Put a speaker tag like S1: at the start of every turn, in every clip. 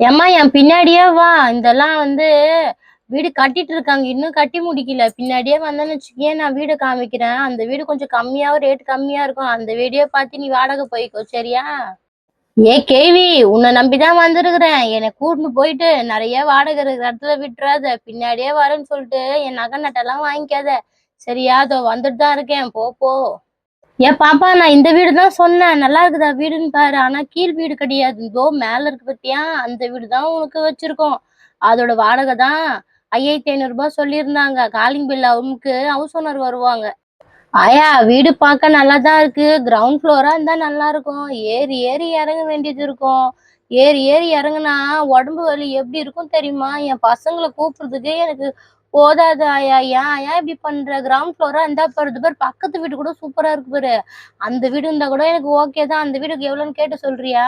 S1: ஏம்மா என் பின்னாடியே வா. இதெல்லாம் வந்து வீடு கட்டிட்டு இருக்காங்க. இன்னும் கட்டி முடிக்கல. பின்னாடியே வந்தேன்னு வச்சுக்கே நான் வீடு காமிக்கிறேன். அந்த வீடு கொஞ்சம் கம்மியாவும் ரேட் கம்மியா இருக்கும். அந்த வீடியோ பார்த்து நீ வாடகை போய்க்கோ சரியா? ஏ கேவி உன்னை நம்பிதான் வந்திருக்கிறேன். என்னை கூட்டிட்டு போயிட்டு நிறைய வாடகை இருக்கிற இடத்துல விட்டுறாத. பின்னாடியே வரேன்னு சொல்லிட்டு என் நகை நட்டெல்லாம் வாங்கிக்காத. சரியா அதோ வந்துட்டு தான் இருக்கேன். போ போ. ஏன் பாப்பா நான் இந்த வீடு தான் சொன்னேன். நல்லா இருக்குதா வீடுன்னு பாரு. ஆனா கீழ் வீடு கிடையாது. இதோ மேல இருக்கு பத்தியா? அந்த வீடு தான் உனக்கு வச்சிருக்கோம். அதோட வாடகை தான் ஐயாயிரத்தி ஐநூறு ரூபாய் சொல்லியிருந்தாங்க. காலிங் பில் அவனுக்கு ஹவுஸ் ஓனர் வருவாங்க. ஆயா வீடு பார்க்க நல்லா தான் இருக்கு கிரவுண்ட் ஃப்ளோரா இருந்தா நல்லா இருக்கும். ஏறி ஏறி இறங்க வேண்டியது இருக்கும். ஏறி ஏறி இறங்குனா உடம்பு வலி எப்படி இருக்கும் தெரியுமா? என் பசங்களை கூப்பிடுறதுக்கே எனக்கு போதாது ஆயா. ஏன் ஏன் இப்படி பண்ற? கிரவுண்ட் ஃப்ளோரா இருந்தா பாரு பாரு பக்கத்து வீடு கூட சூப்பரா இருக்கு பாரு. அந்த வீடு இருந்தா கூட எனக்கு ஓகே தான். அந்த வீடுக்கு எவ்வளவுன்னு கேட்டு சொல்றியா?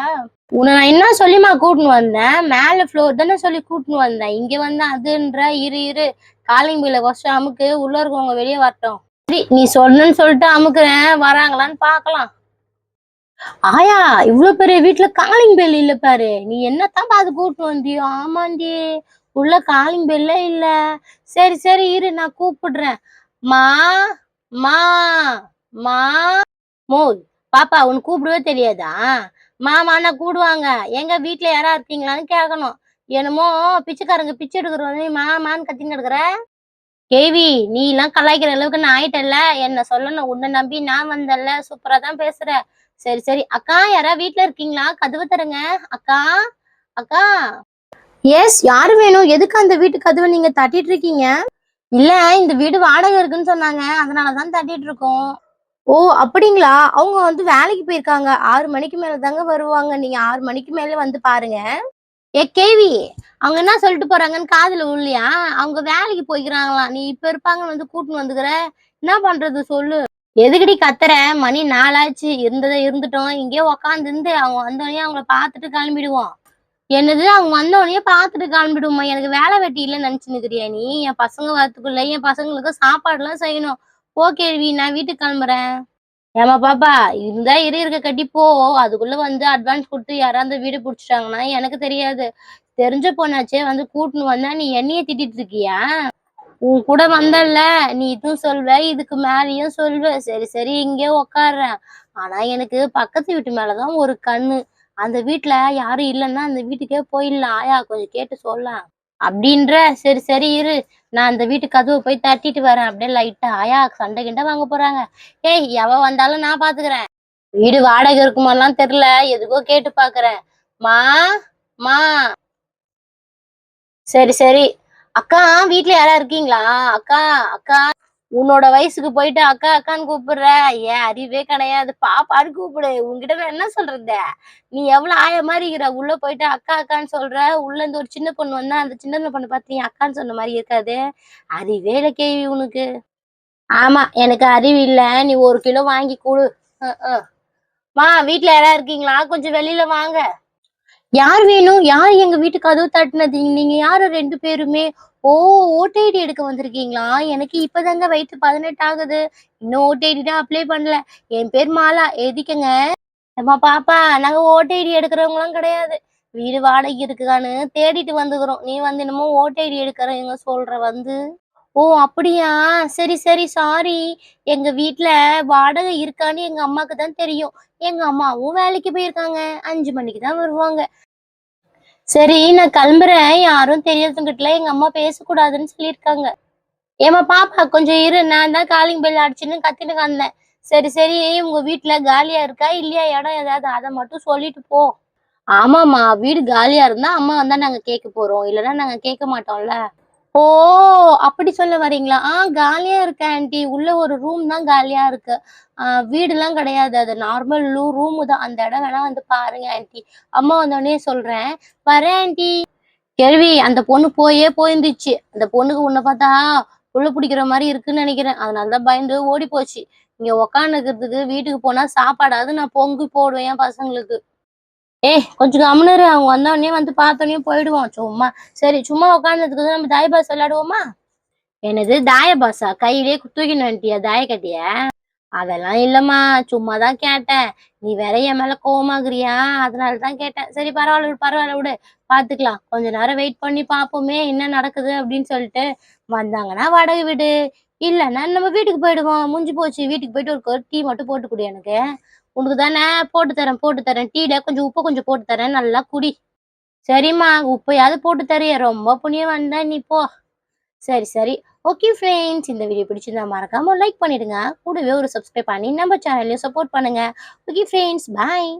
S1: உன்னை நான் என்ன சொல்லிமா கூட்டின்னு வந்தேன்? மேல ஃப்ளோர் தானே சொல்லி கூட்டின்னு வந்தேன். இங்க வந்து அதுன்ற இரு இரு. காலிங் பில்ல ஃபர்ஸ்ட் அமுக்கு. உள்ள இருக்கவங்க வெளியே வரட்டும். சரி நீ சொன்னேன்னு சொல்லிட்டு அமுக்குறேன். வராங்களான்னு பாக்கலாம் ஆயா இவ்வளவு பெரிய வீட்டுல காலிங் பெல் இல்ல பாரு. நீ என்னத்தான் பாத்து கூட்டு வந்தியோ? ஆமாண்டி. உள்ள காலிங் பெல்லே இல்ல. சரி சரி இரு நான் கூப்பிடுறேன். மா மா மா மோ பாப்பா உனக்கு கூப்பிடவே தெரியாதா? மாமான்னா கூடுவாங்க. எங்க வீட்ல யாரா இருக்கீங்களான்னு கேட்கணும் என்னமோ பிச்சைக்காரங்க பிச்சை எடுக்கிறவங்க மாமான்னு கத்தின்னு எடுக்கிற கேவி நீ எல்லாம் கலாய்க்கிற அளவுக்கு நான் ஆயிட்டல்ல என்ன சொல்லணும் உன்னை நம்பி நான் வந்தல சூப்பரா தான் பேசுற. சரி சரி. அக்கா யாரா வீட்ல இருக்கீங்களா? கதவு தருங்க அக்கா அக்கா. எஸ் யாரு வேணும்? எதுக்கு அந்த வீட்டு கதவை நீங்க தட்டிட்டு இருக்கீங்க? இல்ல இந்த வீடு வாடகை இருக்குன்னு சொன்னாங்க. அதனாலதான் தட்டிட்டு இருக்கோம். ஓ அப்படிங்களா? அவங்க வந்து வேலைக்கு போயிருக்காங்க. ஆறு மணிக்கு மேல தாங்க வருவாங்க. நீங்க ஆறு மணிக்கு மேல வந்து பாருங்க. ஏ கேவி அவங்க என்ன சொல்லிட்டு போறாங்கன்னு காதுல உள்ளியா அவங்க வேலைக்கு போய்க்கிறாங்களாம் நீ இப்ப இருப்பாங்கன்னு வந்து கூட்டின்னு வந்துக்கிற. என்ன பண்றது? சொல்லு. எதுக்குடி கத்துற? மணி நாலாச்சு. இருந்ததை இருந்துட்டோம். இங்கேயே உக்காந்துருந்து அவங்க வந்தோடனே அவங்கள பார்த்துட்டு கிளம்பிடுவோம். என்னது? அவங்க வந்தோடனே பார்த்துட்டு காண்பிடுமா எனக்கு வேலை வெட்டி இல்லைன்னு நினைச்சுன்னுக்கிறியா நீ? என் பசங்க வரத்துக்குள்ள என் பசங்களுக்கு சாப்பாடுலாம் செய்யணும். போ கேள்வி. நான் வீட்டுக்கு கிளம்புறேன். ஏமா பாப்பா இருந்தா இரு இருக்க கட்டி போ. அதுக்குள்ள வந்து அட்வான்ஸ் கொடுத்து யாராவது வீடு பிடிச்சிட்டாங்கன்னா எனக்கு தெரியாது. தெரிஞ்ச பொண்ணாச்சே வந்து கூட்டின்னு வந்தா நீ என்னைய திட்டிட்டு இருக்கியா? உன் கூட வந்தல்ல. நீ இதுவும் சொல்வ இதுக்கு மேலேயும் சொல்வ. சரி சரி இங்கே உக்காடுறேன் ஆனா எனக்கு பக்கத்து வீட்டு மேலதான் ஒரு கண்ணு. அந்த வீட்டுல யாரும் இல்லைன்னா அந்த வீட்டுக்கே போயிடலாம். ஆயா கொஞ்சம் கேட்டு சொல்லலாம். அப்படின்ற சரி சரி இரு. நான் அந்த வீட்டு கதவை போய் தட்டிட்டு வரேன். அப்படியே லைட்டா ஆயா சண்டை கிண்டை வாங்க போறாங்க. ஏய் எவ வந்தாலும் நான் பாத்துக்கிறேன். வீடு வாடகை இருக்குமாலாம் தெரியல. எதுக்கோ கேட்டு பாக்குறேன். மா மா. சரி சரி. அக்கா வீட்டுல யாரா இருக்கீங்களா? அக்கா அக்கா. உன்னோட வயசுக்கு போயிட்டு அக்கா அக்கான்னு கூப்பிடுற. ஏன் அறிவே கிடையாது. பாப்பான்னு கூப்பிடு. உன்கிட்ட நான் என்ன சொல்றது? நீ எவ்வளவு ஆய மாதிரி இருக்கிற உள்ள போயிட்டு அக்கா அக்கான்னு சொல்ற. உள்ள இருந்து ஒரு சின்ன பொண்ணு வந்தா அந்த சின்ன பொண்ணு பார்த்து நீ அக்கான்னு சொன்ன மாதிரி இருக்காது. அறிவே இல்லை கேள்வி உனக்கு. ஆமா எனக்கு அறிவு இல்ல. நீ ஒரு கிலோ வாங்கி கொடு. மா வீட்டுல யாரா இருக்கீங்களா? கொஞ்சம் வெளியில வாங்க. யார் வேணும்? யார் எங்க வீட்டு கதவு தட்டினது? நீங்க யாரு ரெண்டு பேருமே? ஓ ஓட்டைடி எடுக்க வந்திருக்கீங்களா? எனக்கு இப்பதாங்க வயசு பதினெட்டு ஆகுது. இன்னும் ஓட்டைடி தான் அப்ளை பண்ணல. என் பேர் மாலா. எதிக்கங்க? அம்மா பாப்பா நாங்க ஓட்டைடி எடுக்கிறவங்களாம் கிடையாது. வீடு வாடகை இருக்குதான்னு தேடிட்டு வந்துக்கிறோம். நீ வந்து என்னமோ ஓட்டைடி எடுக்கிறவங்க சொல்ற வந்து. ஓ அப்படியா? சரி சரி சாரி எங்க வீட்டுல வாடகை இருக்கான்னு எங்க அம்மாக்கு தான் தெரியும். எங்க அம்மாவும் வேலைக்கு போயிருக்காங்க. அஞ்சு மணிக்கு தான் வருவாங்க. சரி நான் கிளம்புறேன். யாரும் தெரியறதுங்கிட்டல எங்க அம்மா பேசக்கூடாதுன்னு சொல்லியிருக்காங்க. ஏமா பாப்பா கொஞ்சம் இரு. நான் தான் காலிங் பெல் அடிச்சுன்னு கத்திட்டு வந்தேன் சரி சரி. உங்க வீட்டுல காலியா இருக்கா இல்லையா? இடம் ஏதாவது? அதை மட்டும் சொல்லிட்டு போ. ஆமாம்மா வீடு காலியா இருந்தா அம்மா வந்தா நாங்க கேட்க போறோம். இல்லைன்னா நாங்க கேட்க மாட்டோம்ல. ஓ அப்படி சொல்ல வரீங்களா ஆ காலியா இருக்கு ஆண்டி. உள்ள ஒரு ரூம் தான் காலியா இருக்கு. ஆஹ் வீடுலாம் கிடையாது. அது நார்மல் லூ ரூம் தான் அந்த இடம் வேணா வந்து பாருங்க ஆன்ட்டி அம்மா வந்தோடனே சொல்றேன். வரேன் ஆன்ட்டி கேள்வி அந்த பொண்ணு போயே போயிருந்துச்சு. அந்த பொண்ணுக்கு உன்னை பார்த்தா உள்ள பிடிக்கிற மாதிரி இருக்குன்னு நினைக்கிறேன். அதனாலதான் பயந்து ஓடி போச்சு இங்க உக்காந்துக்கிறதுக்கு வீட்டுக்கு போனா சாப்பாடாவது நான் பொங்கி போடுவேன் என் பசங்களுக்கு. ஏய் கொஞ்சம் கம்முனரு அவங்க வந்தோடனே வந்து பார்த்தோன்னே போயிடுவோம். சும்மா. சரி சும்மா உட்காந்துக்கு நம்ம தாய் பாஸ் விளையாடுவோமா? என்னது தாய பாஸா? கையிலே தூக்கின்னு வந்துட்டியா தாய கட்டிய? அதெல்லாம் இல்லம்மா. சும்மா தான் கேட்டேன். நீ வேற என் மேல கோவமாகறியா அதனால தான் கேட்டேன். சரி பரவாயில்ல பரவாயில்ல விடு. பாத்துக்கலாம். கொஞ்ச நேரம் வெயிட் பண்ணி பார்ப்போமே என்ன நடக்குது அப்படின்னு சொல்லிட்டு வந்தாங்கன்னா வாடகை வீடு. இல்லைன்னா நம்ம வீட்டுக்கு போயிடுவோம். முடிஞ்சு போச்சு. வீட்டுக்கு போயிட்டு ஒரு டீ மட்டும் போட்டு எனக்கு. உனக்கு தானே போட்டு தரேன் போட்டு தரேன். டீல கொஞ்சம் உப்பு கொஞ்சம் போட்டு தரேன். நல்லா குடி. சரிம்மா உப்பையாவது போட்டு தரேன். ரொம்ப புண்ணியம் வந்தா நீ போ. சரி சரி. ஓகே ஃப்ரெண்ட்ஸ் இந்த வீடியோ பிடிச்சிருந்தா மறக்காம லைக் பண்ணிடுங்க. கூடவே ஒரு சப்ஸ்கிரைப் பண்ணி நம்ம சேனல்லையும் சப்போர்ட் பண்ணுங்க. Okay friends bye